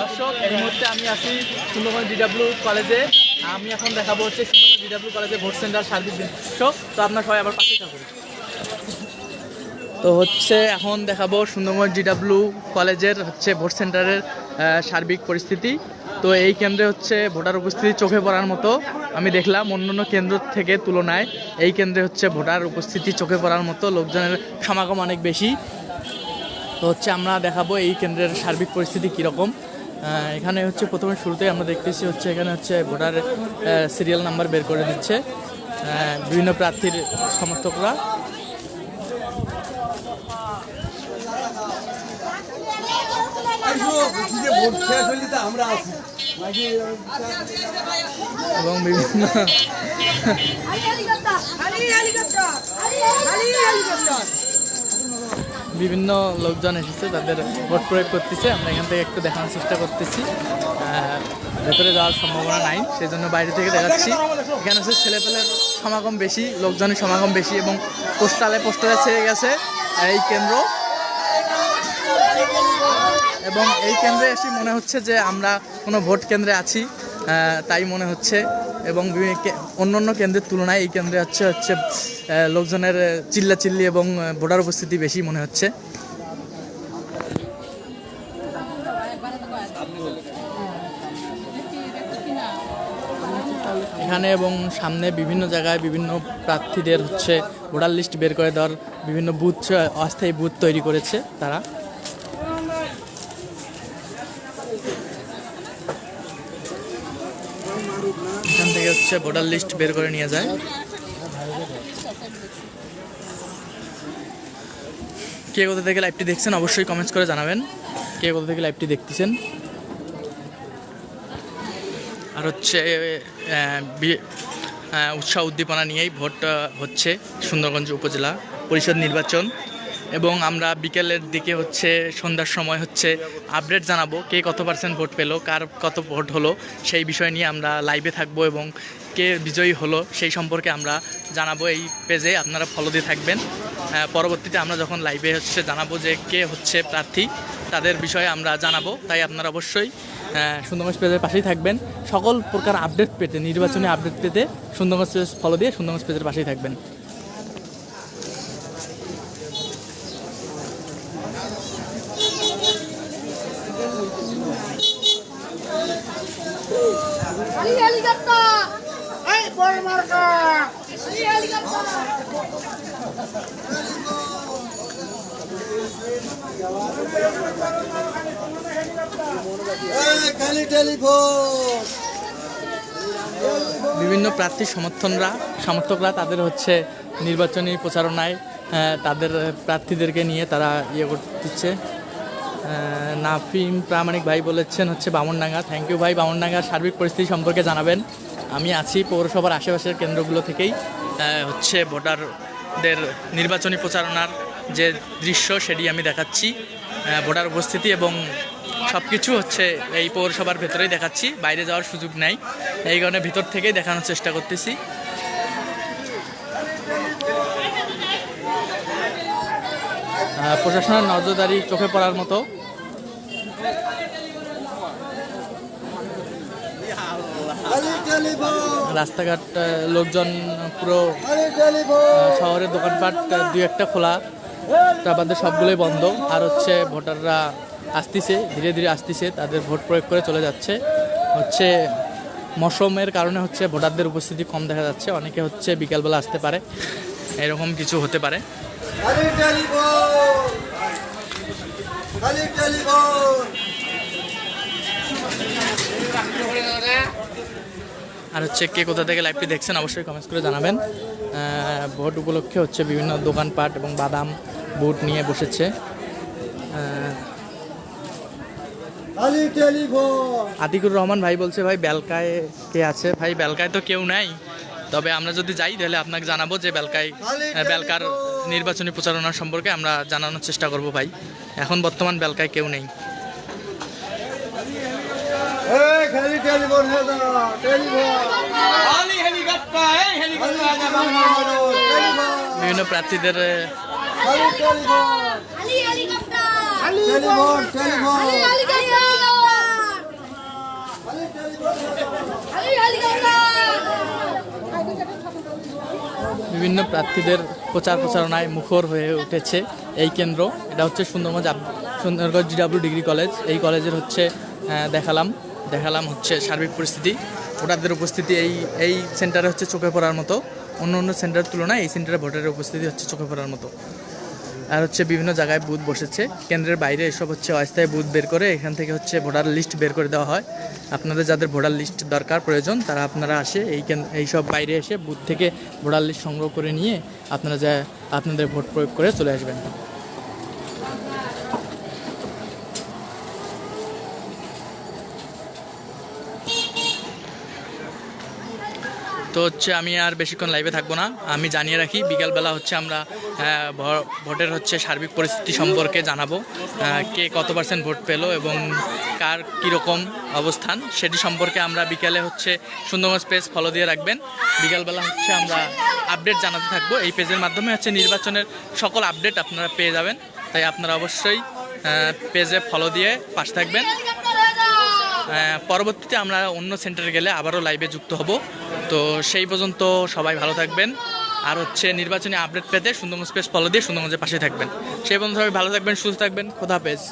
দর্শক, এই মুহূর্তে আমি আছি সুন্দরবন ডিডাব্লিউ কলেজে আমি এখন দেখাবো হচ্ছে সুন্দরবন ডিডাব্লিউ কলেজে ভোট সেন্টার সার্ভিস দৃশ্য তো আপনার সবাই আবার পাশে থাকুন। তো হচ্ছে এখন দেখাবো সুন্দরবন ডিডাব্লিউ কলেজের হচ্ছে ভোট সেন্টারের সার্বিক পরিস্থিতি। তো এই কেন্দ্রে হচ্ছে ভোটার উপস্থিতি চোখে পড়ার মতো। আমি দেখলাম অন্যান্য কেন্দ্র থেকে তুলনায় এই কেন্দ্রে হচ্ছে ভোটার উপস্থিতি চোখে পড়ার মতো, লোকজনের সমাগম অনেক বেশি। তো হচ্ছে আমরা দেখাবো এই কেন্দ্রের সার্বিক পরিস্থিতি কীরকম। এখানে হচ্ছে প্রথমে শুরুতে আমরা দেখতেছি হচ্ছে এখানে হচ্ছে ভোটার সিরিয়াল নাম্বার বের করে দিচ্ছে বিভিন্ন প্রার্থীর সমর্থকরা এবং বিভিন্ন বিভিন্ন লোকজন এসেছে, তাদের ভোট প্রয়োগ করতেছে। আমরা এখান থেকে একটু দেখানোর চেষ্টা করতেছি। ভেতরে যাওয়ার সম্ভাবনা নাই সেই জন্য বাইরে থেকে দেখাচ্ছি। এখানে হচ্ছে ছেলেপেলের সমাগম বেশি, লোকজনের সমাগম বেশি, এবং পোস্টালে পোস্টালে ছেড়ে গেছে এই কেন্দ্র। এবং এই কেন্দ্রে এসে মনে হচ্ছে যে আমরা কোনো ভোট কেন্দ্রে আছি। তাই মনে হচ্ছে। এবং অন্য অন্যান্য কেন্দ্রের তুলনায় এই কেন্দ্রে হচ্ছে হচ্ছে লোকজনের চিল্লা চিল্লি এবং ভোটার উপস্থিতি বেশি মনে হচ্ছে। এখানে এবং সামনে বিভিন্ন জায়গায় বিভিন্ন প্রার্থীদের হচ্ছে ভোটার লিস্ট বের করে দেওয়ার বিভিন্ন বুথ অস্থায়ী বুথ তৈরি করেছে তারা। এখান থেকে হচ্ছে ভোটার লিস্ট বের করে নিয়ে যায়। কে কোথা থেকে লাইভটি দেখছেন অবশ্যই কমেন্টস করে জানাবেন। কে কোথা থেকে লাইভটি দেখতেছেন। আর হচ্ছে উৎসাহ উদ্দীপনা নিয়েই ভোট হচ্ছে সুন্দরগঞ্জ উপজেলা পরিষদ নির্বাচন। এবং আমরা বিকেলের দিকে হচ্ছে সন্ধ্যার সময় হচ্ছে আপডেট জানাব কে কত পার্সেন্ট ভোট পেল, কার কত ভোট হলো, সেই বিষয় নিয়ে আমরা লাইভে থাকব এবং কে বিজয়ী হলো সেই সম্পর্কে আমরা জানাব এই পেজে আপনারা ফলো দিয়ে থাকবেন। পরবর্তীতে আমরা যখন লাইভে হচ্ছে জানাব যে কে হচ্ছে প্রার্থী, তাদের বিষয়ে আমরা জানাব, তাই আপনারা অবশ্যই সুন্দরগঞ্জ পেজের পাশেই থাকবেন। সকল প্রকার আপডেট পেতে, নির্বাচনী আপডেট পেতে সুন্দরগঞ্জ পেজ ফলো দিয়ে সুন্দরগঞ্জ পেজের পাশেই থাকবেন। বিভিন্ন প্রার্থী সমর্থনরা সমর্থকরা তাদের হচ্ছে নির্বাচনী প্রচারণায় তাদের প্রার্থীদেরকে নিয়ে তারা ইয়ে করতেছে। আহ, নাফিম প্রামাণিক ভাই বলেছেন হচ্ছে বামনডাঙ্গা। থ্যাংক ইউ ভাই, বামনডাঙ্গার সার্বিক পরিস্থিতি সম্পর্কে জানাবেন। আমি আছি পৌরসভার আশেপাশের কেন্দ্রগুলো থেকেই। হচ্ছে ভোটারদের নির্বাচনী প্রচারণার যে দৃশ্য সেটি আমি দেখাচ্ছি। ভোটার উপস্থিতি এবং সব কিছু হচ্ছে এই পৌরসভার ভেতরেই দেখাচ্ছি। বাইরে যাওয়ার সুযোগ নাই। এই কারণে ভিতর থেকেই দেখানোর চেষ্টা করতেছি। প্রশাসনের নজরদারি চোখে পড়ার মতো খালি টেলিফোন রাস্তাঘাট লোকজন পুরো শহরের দোকানপাট দুই একটা খোলা। বাদে সবগুলোই বন্ধ। আর হচ্ছে ভোটাররা আসতেছে ধীরে ধীরে আসতেছে তাদের ভোট প্রয়োগ করে চলে যাচ্ছে। হচ্ছে মৌসুমের কারণে হচ্ছে ভোটারদের উপস্থিতি কম দেখা যাচ্ছে। অনেকে হচ্ছে বিকালবেলা আসতে পারে। এরকম কিছু হতে পারে। খালি আর হচ্ছে কে কোথা থেকে লাইভটি দেখছেন অবশ্যই কমেন্টস করে জানাবেন। ভোট উপলক্ষে হচ্ছে বিভিন্ন দোকানপাট এবং বাদাম বুট নিয়ে বসেছে। আতিকুর রহমান ভাই বলছে ভাই বেলকায় কে আছে? ভাই বেলকায় তো কেউ নাই। তবে আমরা যদি যাই তাহলে আপনাকে জানাব যে বেলকায় বেলকার নির্বাচনী প্রচারণা সম্পর্কে আমরা জানানোর চেষ্টা করব ভাই। এখন বর্তমান বেলকায় কেউ নেই। বিভিন্ন প্রার্থীদের বিভিন্ন প্রার্থীদের প্রচার প্রচারণায় মুখর হয়ে উঠেছে এই কেন্দ্র। এটা হচ্ছে Sundarganj Sundarganj GW degree college. এই কলেজের হচ্ছে দেখালাম। দেখালাম হচ্ছে সার্বিক পরিস্থিতি। ভোটারদের উপস্থিতি এই এই সেন্টারে হচ্ছে চোখে পড়ার মতো। অন্য অন্য সেন্টারের তুলনায় এই সেন্টারে ভোটারের উপস্থিতি হচ্ছে চোখে পড়ার মতো। আর হচ্ছে বিভিন্ন জায়গায় বুথ বসেছে। কেন্দ্রের বাইরে এসব হচ্ছে অস্থায়ী বুথ বের করে এখান থেকে হচ্ছে ভোটার লিস্ট বের করে দেওয়া হয়। আপনাদের যাদের ভোটার লিস্ট দরকার, প্রয়োজন, তারা আপনারা আসে এই এই সব বাইরে এসে বুথ থেকে ভোটার লিস্ট সংগ্রহ করে নিয়ে আপনারা যা, আপনাদের ভোট প্রয়োগ করে চলে আসবেন। তো হচ্ছে আমি আর বেশিক্ষণ লাইভে থাকব না। আমি জানিয়ে রাখি, বিকালবেলা হচ্ছে আমরা ভোটের হচ্ছে সার্বিক পরিস্থিতি সম্পর্কে জানাব কে কত পার্সেন্ট ভোট পেল এবং কার কীরকম অবস্থান সেটি সম্পর্কে আমরা বিকালে হচ্ছে সুন্দরগঞ্জ পেজ ফলো দিয়ে রাখবেন। বিকালবেলা হচ্ছে আমরা আপডেট জানাতে থাকব। এই পেজের মাধ্যমে হচ্ছে নির্বাচনের সকল আপডেট আপনারা পেয়ে যাবেন। তাই আপনারা অবশ্যই পেজে ফলো দিয়ে পাশে থাকবেন হেলিকপ্টার হয়ে যাও আহ, পরবর্তীতে আমরা অন্য সেন্টারে গেলে আবারও লাইভে যুক্ত হব। তো সেই পর্যন্ত সবাই ভালো থাকবেন। আর হচ্ছে নির্বাচনী আপডেট পেতে সুন্দরগঞ্জ পেজ ফলো দিয়ে সুন্দরগঞ্জের পাশে থাকবেন। সেই পর্যন্ত সবাই ভালো থাকবেন, সুস্থ থাকবেন। খোদা হাফেজ।